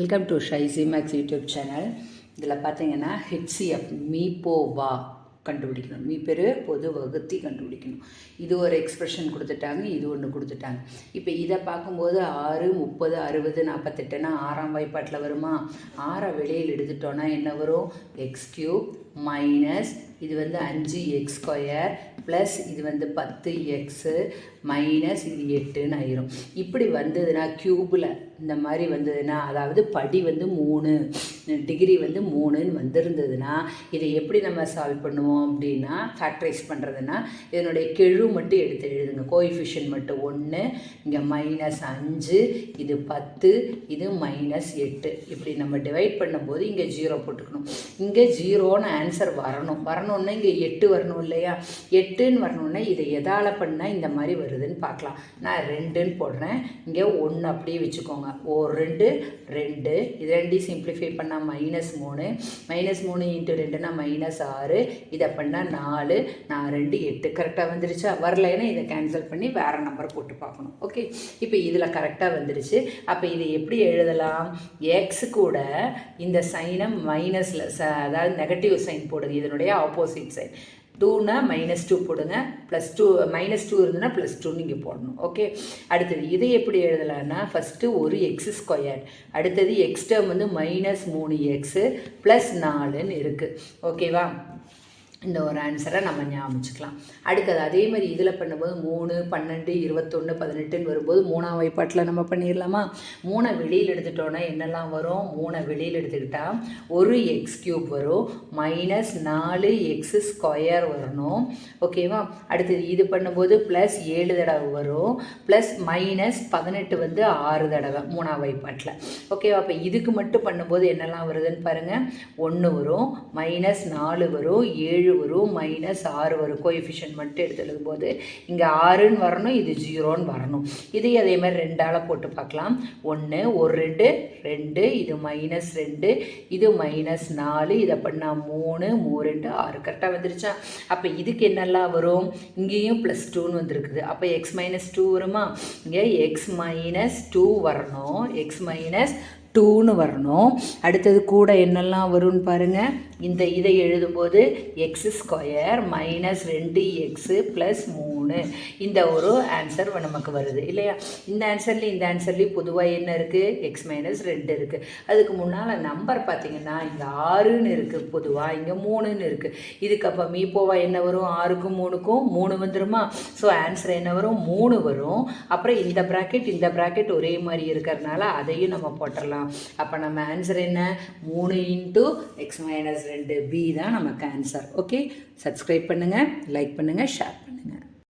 Welcome to Shaisi maths YouTube channel இதில் பார்த்தீங்கன்னா HCF மீப்போவா கண்டுபிடிக்கணும். மீ பெரு பொது வகுத்தி கண்டுபிடிக்கணும். இது ஒரு எக்ஸ்ப்ரெஷன் கொடுத்துட்டாங்க இது ஒன்று கொடுத்துட்டாங்க. இப்போ இதை பார்க்கும்போது ஆறு முப்பது அறுபது நாற்பத்தெட்டுனா ஆறாம் வாய்ப்பாட்டில் வருமா? ஆறை வெளியில் எடுத்துட்டோன்னா என்ன வரும்? எக்ஸ் கியூப் மைனஸ் இது வந்து அஞ்சு எக்ஸ் ஸ்கொயர் ப்ளஸ் இது வந்து பத்து எக்ஸு மைனஸ் இது எட்டுன்னு ஆயிரும். இப்படி வந்ததுன்னா க்யூபில் இந்த மாதிரி வந்ததுன்னா அதாவது படி வந்து மூணு. டிகிரி வந்து மூணுன்னு வந்திருந்ததுன்னா இதை எப்படி நம்ம சால்வ் பண்ணுவோம் அப்படின்னா ஃபேக்டரைஸ் பண்ணுறதுன்னா இதனுடைய கெழு மட்டும் எடுத்து எழுதுங்க. கோஎஃபிஷியன் மட்டும் ஒன்று இங்கே மைனஸ் அஞ்சு இது பத்து இது மைனஸ் எட்டு. இப்படி நம்ம டிவைட் பண்ணும்போது இங்கே ஜீரோ போட்டுக்கணும். இங்கே ஜீரோன்னு ஆன்சர் வரணும். வரணுன்னா இங்கே எட்டு வரணும் இல்லையா? எட்டுன்னு வரணுன்னா இதை எதால் பண்ணால் இந்த மாதிரி வருதுன்னு பார்க்கலாம். நான் ரெண்டுன்னு போடுறேன். இங்கே ஒன்று அப்படியே வச்சுக்கோங்க. ஓ ரெண்டு ரெண்டு. இது ரெண்டையும் சிம்பிளிஃபை பண்ணால் மைனஸ் மூணு மைனஸ் மூணு இன்ட்டு ரெண்டுனா மைனஸ் ஆறு. இதை பண்ணால் நாலு. நான் ரெண்டு எட்டு கரெக்டாக வந்துருச்சா? வரலைன்னா இதை கேன்சல் பண்ணி வேறு நம்பர் போட்டு பார்க்கணும். ஓகே இப்போ இதில் கரெக்டாக வந்துருச்சு. அப்போ இதை எப்படி எழுதலாம்? எக்ஸ் கூட இந்த சைனை மைனஸில் ச அதாவது நெகட்டிவ் சைன் போடுங்க இதனுடைய ஆப்போசிட் சைன் டூனா மைனஸ் டூ போடுங்க. ப்ளஸ் டூ மைனஸ் டூ இருந்ததுன்னா ப்ளஸ் டூ நீங்கள் போடணும். ஓகே அடுத்தது இதை எப்படி எழுதலாம்னா ஃபஸ்ட்டு ஒரு எக்ஸ் ஸ்கொயர் அடுத்தது எக்ஸ் டேர்ம் வந்து மைனஸ் மூணு எக்ஸு ப்ளஸ் நாலுன்னு இருக்குது ஓகேவா இந்த ஒரு ஆன்சரை நம்ம ஞாபகிச்சுக்கலாம். அடுத்தது அதே மாதிரி இதில் பண்ணும்போது மூணு பன்னெண்டு இருபத்தொன்று பதினெட்டுன்னு வரும்போது மூணாம் வாய்ப்பாட்டில் நம்ம பண்ணிடலாமா மூணை வெளியில் எடுத்துட்டோன்னா என்னெல்லாம் வரும்? மூணை வெளியில் எடுத்துக்கிட்டால் ஒரு எக்ஸ் கியூப் வரும் மைனஸ் நாலு எக்ஸ் ஸ்கொயர் வரணும். ஓகேவா அடுத்தது இது பண்ணும்போது ப்ளஸ் ஏழு தடவை வரும். ப்ளஸ் மைனஸ் பதினெட்டு வந்து ஆறு தடவை மூணாம் வாய்ப்பாட்டில் ஓகேவா அப்போ இதுக்கு மட்டும் பண்ணும்போது என்னெல்லாம் வருதுன்னு பாருங்கள் ஒன்று வரும் மைனஸ் நாலு வரும் ஏழு வரும் மைனஸ் ஆறு வரும் கோஎஃபிஷியன்ட் மட்டும் எடுத்து எழுதும்போது இங்கே ஆறுன்னு வரணும் இது ஜீரோன்னு வரணும். இதே அதே மாதிரி ரெண்டால் போட்டு பார்க்கலாம். ஒன்று ஒரு ரெண்டு ரெண்டு இது மைனஸ் ரெண்டு இது மைனஸ் நாலு இதை பண்ணால் மூணு மூ ரெண்டு ஆறு. கரெக்டாக வந்துருச்சா? அப்போ இதுக்கு என்னெல்லாம் வரும்? இங்கேயும் ப்ளஸ் டூன்னு வந்திருக்குது. அப்போ எக்ஸ் மைனஸ் டூ வருமா? இங்கே எக்ஸ் மைனஸ் டூ வரணும். எக்ஸ் மைனஸ் டூன்னு வரணும். அடுத்தது கூட என்னெல்லாம் வரும்னு பாருங்கள் இந்த இதை எழுதும்போது எக்ஸ் ஸ்கொயர் மைனஸ் ரெண்டு எக்ஸு ப்ளஸ் மூணு. இந்த ஒரு ஆன்சர் நமக்கு வருது இல்லையா? இந்த ஆன்சர்லேயும் இந்த ஆன்சர்லேயும் பொதுவாக என்ன இருக்குது எக்ஸ் மைனஸ் ரெண்டு இருக்குது அதுக்கு முன்னால் நம்பர் பார்த்தீங்கன்னா இங்கே ஆறுன்னு இருக்குது பொதுவாக இங்கே மூணுன்னு இருக்குது இதுக்கு அப்போ மீப்போவா என்ன வரும்? ஆறுக்கும் மூணுக்கும் மூணு வந்துருமா? ஸோ ஆன்சர் என்ன வரும்? மூணு வரும். அப்புறம் இந்த ப்ராக்கெட் இந்த ப்ராக்கெட் ஒரே மாதிரி இருக்கிறதுனால அதையும் நம்ம போட்டுடலாம் அப்போ நம்ம ஆன்சர் என்ன? மூணு இன்ட்டு எக்ஸ் மைனஸ் ரெண்டு பி தான் நமக்கு ஆன்சர் ஓகே சப்ஸ்கிரைப் பண்ணுங்கள் லைக் பண்ணுங்கள் ஷேர் பண்ணுங்கள்